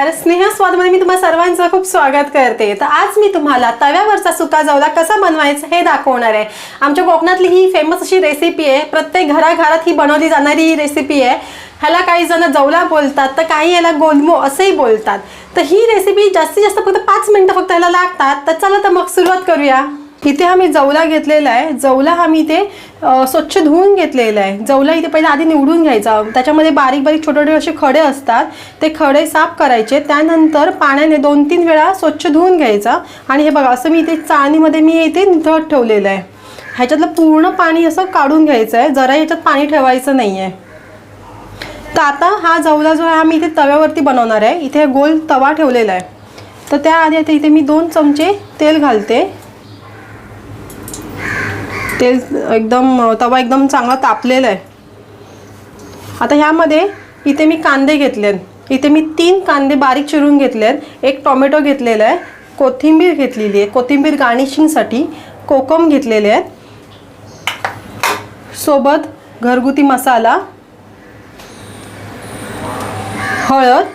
नमस्कार. स्नेहस्वादमध्ये मी तुम्हाला सर्वांचं खूप स्वागत करते. तर आज मी तुम्हाला तव्यावरचा सुका जवला कसा बनवायचा हे दाखवणार आहे. आमच्या कोकणातली ही फेमस अशी रेसिपी आहे. प्रत्येक घराघरात ही बनवली जाणारी ही रेसिपी आहे. ह्याला काही जण जवला बोलतात तर काही याला गोलमो असंही बोलतात. तर ही रेसिपी जास्तीत जास्त फक्त पाच मिनटं फक्त ह्याला लागतात. तर चला तर मग सुरुवात करूया. इथे हा मी जवला घेतलेला आहे. जवला हा मी इथे स्वच्छ धुवून घेतलेला आहे. जवला इथे पहिले आधी निवडून घ्यायचा. त्याच्यामध्ये बारीक बारीक छोटे छोटे असे खडे असतात. ते खडे साफ करायचे. त्यानंतर पाण्याने दोन तीन वेळा स्वच्छ धुवून घ्यायचा. आणि हे बघा असं मी इथे चाळणीमध्ये मी इथे निथळत ठेवलेलं आहे. ह्याच्यातलं पूर्ण पाणी असं काढून घ्यायचं आहे. जरा ह्याच्यात पाणी ठेवायचं नाही आहे तर आता हा जवला जो आहे हा मी इथे तव्यावरती बनवणार आहे. इथे गोल तवा ठेवलेला आहे. तर त्याआधी आता इथे मी दोन चमचे तेल घालते. तेल एकदम तवा एकदम चांगला तापलेला आहे. आता ह्यामध्ये इथे मी कांदे घेतलेत. इथे मी तीन कांदे बारीक चिरून घेतलेत. एक टोमॅटो घेतलेला आहे. कोथिंबीर घेतलेली आहे. कोथिंबीर गार्निशिंगसाठी कोकम घेतलेले आहेत. सोबत घरगुती मसाला हळद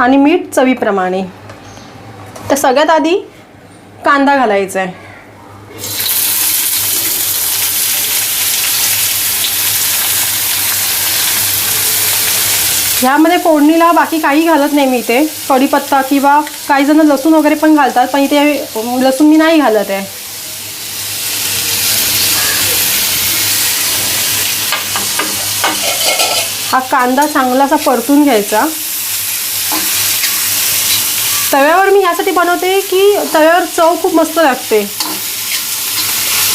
आणि मीठ चवीप्रमाणे. तर सगळ्यात आधी कांदा घालायचा आहे. ह्यामध्ये फोडणीला बाकी काही घालत नाही मी इथे. कढीपत्ता किंवा काही जण लसूण वगैरे पण घालतात पण इथे लसूण मी नाही घालत आहे. हा कांदा चांगला असा परतून घ्यायचा. तव्यावर मी ह्यासाठी बनवते की तव्यावर चव खूप मस्त लागते.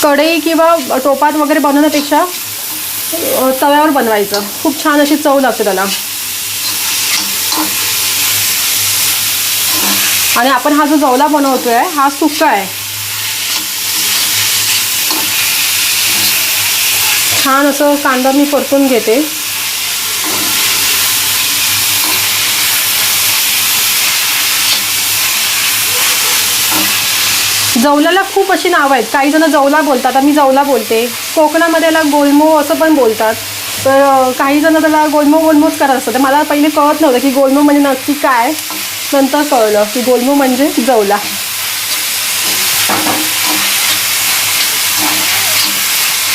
कढई किंवा टोपात वगैरे बनवण्यापेक्षा तव्यावर बनवायचं. खूप छान अशी चव लागते त्याला. आणि आपण हा जो जवला बनवतोय हा सुका आहे. छान असं कांदा मी परतून घेते. जवलाला खूप अशी नावं आहेत. काही जण जवला बोलतात मी जवला बोलते. कोकणामध्ये याला गोलमो असं पण बोलतात. तर काही जण त्याला गोलमो गोलमोच करत असतात. तर मला पहिले कळत नव्हतं की गोलमो म्हणजे नक्की काय. नंतर कळलं की गोलमू म्हणजे जवला.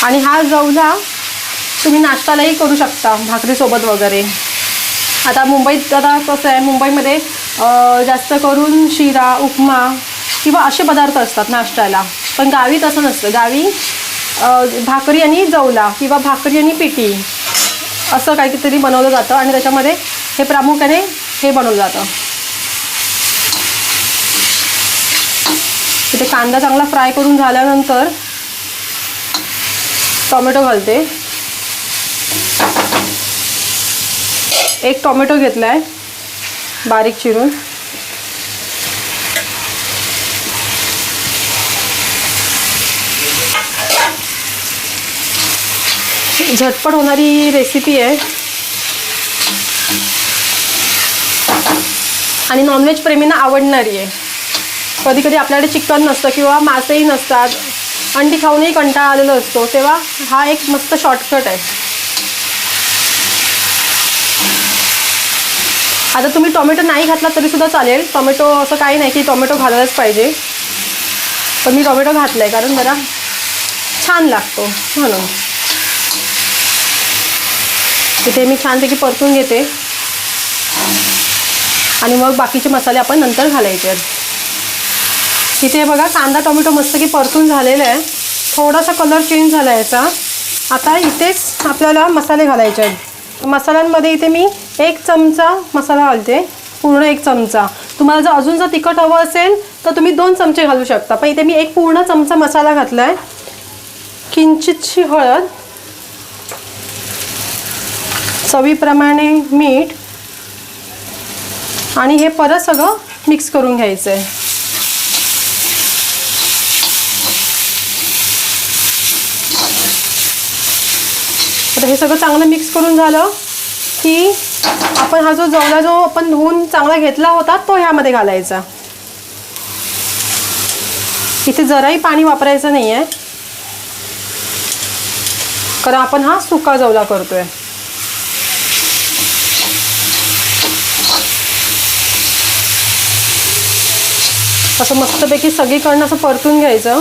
आणि हा जवला तुम्ही नाश्तालाही करू शकता भाकरीसोबत वगैरे. आता मुंबईत आता कसं आहे मुंबईमध्ये जास्त करून शिरा उपमा किंवा असे पदार्थ असतात नाश्त्याला. पण गावी तसं नसतं. गावी भाकरी आणि जवला किंवा भाकरी आणि पिठी असं काहीतरी बनवलं जातं आणि त्याच्यामध्ये हे प्रामुख्याने हे बनवलं जातं. इथे कांदा चांगला फ्राय करून झाल्यानंतर टोमॅटो घालते. एक टोमॅटो घेतला आहे बारीक चिरून. झटपट होणारी रेसिपी आहे. आणि नॉनव्हेज प्रेमींना आवडणारी आहे. कधी कधी आपल्याकडे चिकन नसतं किंवा मासेही नसतात. अंडी खाऊनही कंटाळा आलेला असतो. तेव्हा हा एक मस्त शॉर्टकट आहे. आता तुम्ही टोमॅटो नाही घातला तरीसुद्धा चालेल. टोमॅटो असं काही नाही की टोमॅटो घालायलाच पाहिजे. पण मी टोमॅटो घातला आहे कारण जरा छान लागतो म्हणून. तिथे मी छानपैकी परतून घेते. आणि मग बाकीचे मसाले आपण नंतर घालायचे. आहेत इथे बघा कांदा टोमॅटो मस्त की परतून झालेला आहे. थोडासा कलर चेंज झाला याचा. आता इथेच आपल्याला मसाले घालायचे आहेत. मसाल्यांमध्ये इथे मी एक चमचा मसाला घालते पूर्ण एक चमचा. तुम्हाला जर अजून जर तिखट हवं असेल तर तुम्ही दोन चमचे घालू शकता. पण इथे मी एक पूर्ण चमचा मसाला घातला आहे किंचितशी हळद चवीप्रमाणे मीठ आणि हे परत सगळं मिक्स करून घ्यायचं आहे आता हे सगळं चांगलं मिक्स करून झालं की आपण हा जो जवला जो आपण धुवून चांगला घेतला होता तो ह्यामध्ये घालायचा. इथे जराही पाणी वापरायचं नाही आहे कारण आपण हा सुका जवला करतोय. असं मस्तपैकी सगळीकडनं असं परतून घ्यायचं.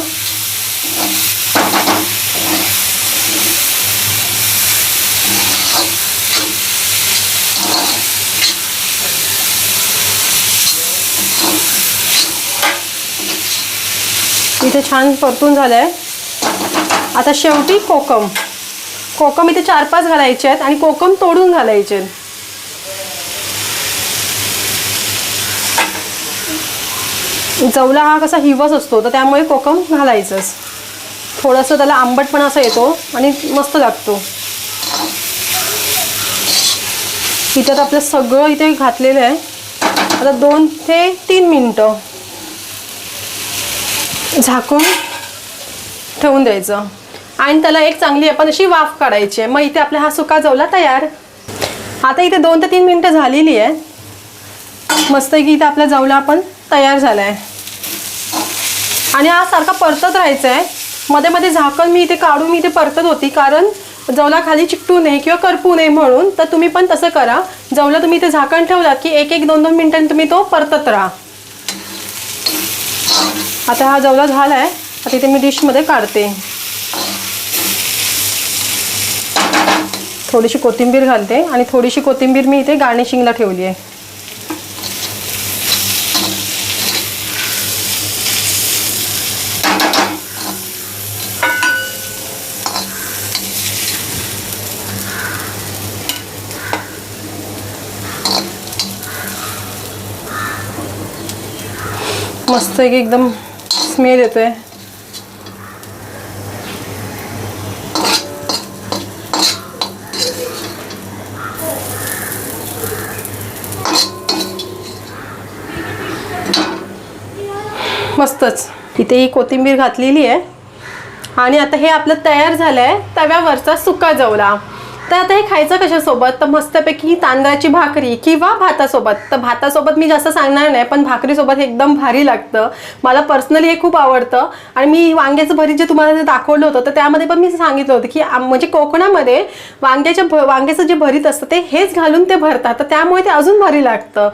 इथे छान परतून झालं आहे आता शेवटी कोकम. कोकम इथे चार पाच घालायचे आहेत आणि कोकम तोडून घालायचे आहेत. जवला हा कसा हिवस असतो तर त्यामुळे कोकम घालायचंच. थोडंसं त्याला आंबटपणा असा येतो आणि मस्त लागतो. इथे तर आपलं सगळं इथे घातलेलं आहे. आता दोन ते तीन मिनटं. झाकून ठेवून द्यायचं. आणि त्याला एक चांगली आपण अशी वाफ काढायची आहे. मग इथे आपला हा सुका जवला तयार. आता इथे दोन ते तीन मिनटं झालेली आहे. मस्त की इथे आपला जवला आपण तयार झाला आहे आणि हा सारखा परतत राहायचा आहे. मध्ये मध्ये झाकण मी इथे काढून मी इथे परतत होती. कारण जवला खाली चिकटू नये किंवा करपू नये म्हणून तर तुम्ही पण तसं करा. जवला तुम्ही इथे झाकण ठेवला की एक एक दोन दोन मिनटांनी तुम्ही तो परतत राहा. आता हा जवला झाला आहे. आता इथे मी डिशमध्ये काढते. थोडीशी कोथिंबीर घालते आणि थोडीशी कोथिंबीर मी इथे गार्निशिंगला ठेवली आहे. मस्त एक एकदम स्मेल येतोय मस्तच. इथे ही कोथिंबीर घातलेली आहे. आणि आता हे आपलं तयार झालं आहे तव्यावरचा सुका जवला तर आता हे खायचं कशासोबत? तर मस्तपैकी तांदळाची भाकरी किंवा भातासोबत. तर भातासोबत मी जास्त सांगणार नाही पण भाकरीसोबत एकदम भारी लागतं. मला पर्सनली हे खूप आवडतं. आणि मी वांग्याचं भरीत जे तुम्हाला जे दाखवलं होतं तर त्यामध्ये पण मी सांगितलं होतं की म्हणजे कोकणामध्ये वांग्याच्या भ वांग्याचं जे भरीत असतं ते हेच घालून ते भरतात. तर त्यामुळे ते अजून भारी लागतं.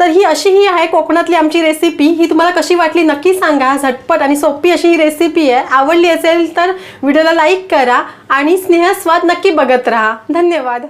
तर ही अशी ही आहे कोकणातली आमची रेसिपी ही तुम्हाला कशी वाटली नक्की सांगा. झटपट आणि सोपी अशी ही रेसिपी आहे. आवडली असेल तर व्हिडिओला लाईक करा आणि स्नेहस्वाद नक्की बघत राहा. धन्यवाद.